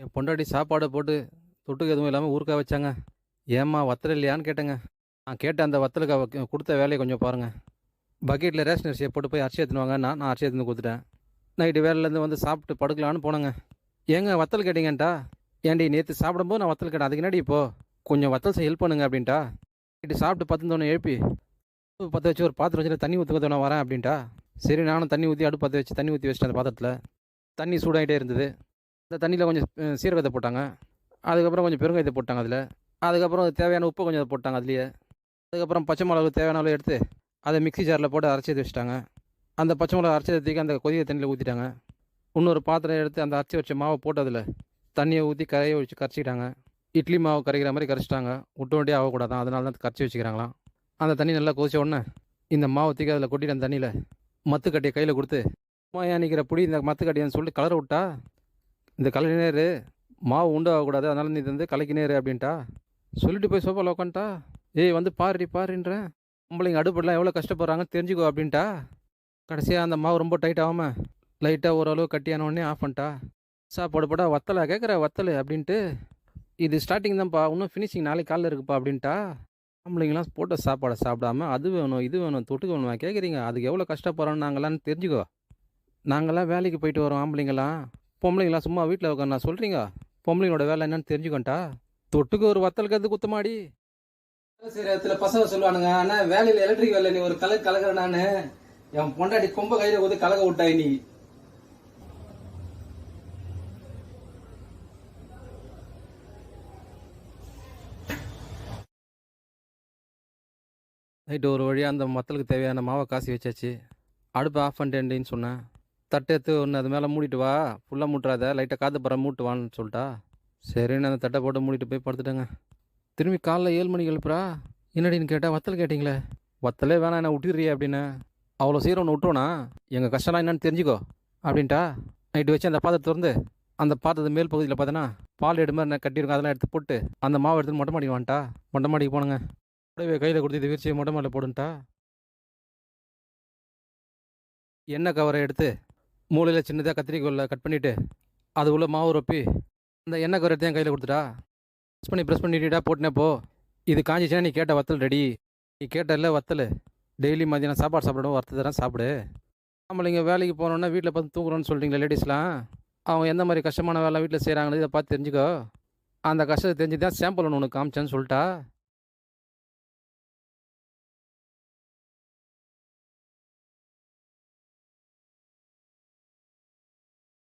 என் பொண்டாட்டி சாப்பாடு போட்டு தொட்டுக்கு எதுவும் இல்லாமல் ஊருக்கா வச்சாங்க. ஏம்மா வத்தல் இல்லையான்னு கேட்டேங்க. நான் கேட்ட அந்த வத்தலுக்கு கொடுத்த வேலையை கொஞ்சம் பாருங்கள் பக்கெட்டில் ரேஷன் அரிசியை போட்டு போய் அரிசி எடுத்துன்னு வாங்க. நான் நான் அரிசி எடுத்துன்னு கொடுத்துட்டேன். நைட்டு வேலையிலேருந்து வந்து சாப்பிட்டு படுக்கலான்னு போனேங்க. ஏங்க வத்தல் கேட்டீங்கன்ட்டா? ஏன்டி நேற்று சாப்பிடும்போது நான் வத்தல் கேட்டேன். அதுக்கு என்னடி இப்போ? கொஞ்சம் வத்தல் செய்ய ஹெல்ப் பண்ணுங்க அப்படின்ட்டா. நைட்டு சாப்பிட்டு பத்துந்தோடனே எழுப்பி பற்ற வச்சு ஒரு பாத்திரம் வச்சுட்டு தண்ணி ஊற்றுக்க நான் வரேன் அப்படின்ட்டா. சரி நானும் தண்ணி ஊற்றி அடுப்பு பற்ற வச்சு தண்ணி ஊற்றி வச்சிட்டேன் அந்த பாத்திரத்தில். தண்ணி சூடாகிட்டே இருந்தது. அந்த தண்ணியில் கொஞ்சம் சீரகத்தை போட்டாங்க. அதுக்கப்புறம் கொஞ்சம் பெருங்காயத்தை போட்டாங்க அதில். அதுக்கப்புறம் அது தேவையான உப்பு கொஞ்சம் அதை போட்டாங்க அதுலேயே. அதுக்கப்புறம் பச்சை மிளகு தேவையான அளவு எடுத்து அதை மிக்ஸி ஜாரில் போட்டு அரைச்சி வச்சுட்டாங்க. அந்த பச்சை மிளகா அரைச்சி தூக்கி அந்த கொதிக தண்ணியில் ஊற்றிட்டாங்க இன்னொரு பாத்திரம் எடுத்து அந்த அரைச்சி வச்ச மாவை போட்டு அதில் தண்ணியை ஊற்றி கரையை வச்சு கரைச்சிக்கிட்டாங்க. இட்லி மாவு கரைக்கிற மாதிரி கரைச்சிட்டாங்க. விட்டு வண்டியே ஆகக்கூடாதான். அதனால தான் கரைச்சி வச்சுக்கிறாங்களாம். அந்த தண்ணி நல்லா கொதிச்ச உடனே இந்த மாவை தூக்கி அதில் கொட்டிட்டு அந்த தண்ணியில் மத்து கட்டியை கையில் கொடுத்து மாயா நிற்கிற புடி இந்த மத்து கட்டியான்னு சொல்லிட்டு கலர் விட்டா இந்த கலரி மாவு உண்டாகக்கூடாது அதனால் நீ இது வந்து கலக்கினேரு அப்படின்ட்டா? சொல்லிட்டு போய் சோஃபாவில் உட்காந்துட்டா ஏய் வந்து பாருடி பாருன்றேன் பொம்பளைங்க அடுப்படலாம் எவ்வளோ கஷ்டப்படுறாங்கன்னு தெரிஞ்சுக்கோ அப்படின்ட்டா? கடைசியாக அந்த மாவு ரொம்ப டைட் ஆகாமல் லைட்டாக ஓரளவு கட்டியான உடனே ஆஃப் பண்ணிட்டா? சாப்பாடு போட்டால் வத்தலை கேட்குற வத்தல் அப்படின்ட்டு. இது ஸ்டார்டிங் தான்ப்பா இன்னும் ஃபினிஷிங் நாளைக்கு காலைல இருக்குப்பா அப்படின்ட்டா? ஆம்பளைங்களாம் போட்ட சாப்பாடை சாப்பிடாம அது வேணும் இது வேணும் தொட்டுக்க வேணுமா? கேட்குறீங்க அதுக்கு எவ்வளோ கஷ்டப்படுறோம் நாங்களான்னு தெரிஞ்சுக்கோ. நாங்களாம் வேலைக்கு போயிட்டு வரோம் ஆம்பளைங்களாம் பொம்பளைங்களாம் சும்மா வீட்டில் உட்காந்து நான் சொல்கிறீங்க பொம்பளைங்களோட வேலை என்னன்னு தெரிஞ்சுக்கோன்ட்டா? தொட்டுக்கு ஒரு வத்தல் கத்து குத்தமாடி. சரி இடத்துல பசங்க சொல்லுவானுங்க ஆனா வேலையில எலக்ட்ரிக் வேலை நீ ஒரு கலக்கு கலக்குற நானு. என் பொண்டாட்டி கொம்ப கையில ஊத்தி கலக்க விட்டாய் நீ. நைட்டு ஒரு வழியாக அந்த மத்தலுக்கு தேவையான மாவை காசி வச்சாச்சு. அடுப்பை ஆஃப் பண்ணிட்டேன்டின்னு சொன்னேன். தட்டை எடுத்து ஒன்று அது மேலே மூடிட்டு வா. ஃபுல்லாக மூட்டுறாத. லைட்டாக காற்று பற மூட்டு வான்னு சொல்லிட்டா. சரின்னு அந்த தட்டை போட்டு மூடிட்டு போய் படுத்துட்டேங்க. திரும்பி காலைல ஏழு மணிக்கு எழுப்புறா. என்னடின்னு கேட்டால் வத்தல் கேட்டிங்களே. வத்தலே வேணாம். என்ன விட்டுறியே அப்படின்னு. அவ்வளோ சீரம் ஒன்று விட்டுருவோண்ணா எங்கள் கஷ்டம்லாம் என்னன்னு தெரிஞ்சுக்கோ. அப்படின்ட்டா. நைட்டு வச்சு அந்த பாத்திரத்தை திறந்து அந்த பாத்திரத்து மேல் பகுதியில் பார்த்தோன்னா பால் எடு மாதிரி நான் கட்டியிருக்கோம் அதெல்லாம் எடுத்து போட்டு அந்த மாவை எடுத்து மொட்டை மாடிக்கு வந்துட்டா மொட்டை மாடிக்கு போனேங்க. கூடவே கையில் கொடுத்து இது விரிச்சு மொட்டை மாடியில் போடுன்ட்டா. எண்ணெய் கவரை எடுத்து மூளையில் சின்னதாக கத்திரிக்கோலில் கட் பண்ணிவிட்டு அது உள்ள மாவு ரொப்பி அந்த எண்ணெய் கவரை என் கையில் கொடுத்துட்டா? ப்ரெஸ் பண்ணி ப்ரெஸ் பண்ணிட்டா போட்டுனே போ. இது காஞ்சிச்சுன்னா நீ கேட்ட வத்தல் ரெடி நீ கேட்டல வத்தல். டெய்லி மதியானம் சாப்பாடு சாப்பிடணும் வறுத்து தரேன் சாப்பிடு. நம்மளைங்க வேலைக்கு போனோன்னா வீட்டில் பார்த்து தூங்குறோன்னு சொல்கிறீங்களா லேடிஸ்லாம் அவங்க எந்த மாதிரி கஷ்டமான வேலை வீட்டில் செய்கிறாங்கன்னு இதை பார்த்து தெரிஞ்சுக்கோ. அந்த கஷ்டத்தை தெரிஞ்சு தான் சாம்பிள் ஒன்று உனக்கு காமிச்சேன்னு சொல்லிட்டா.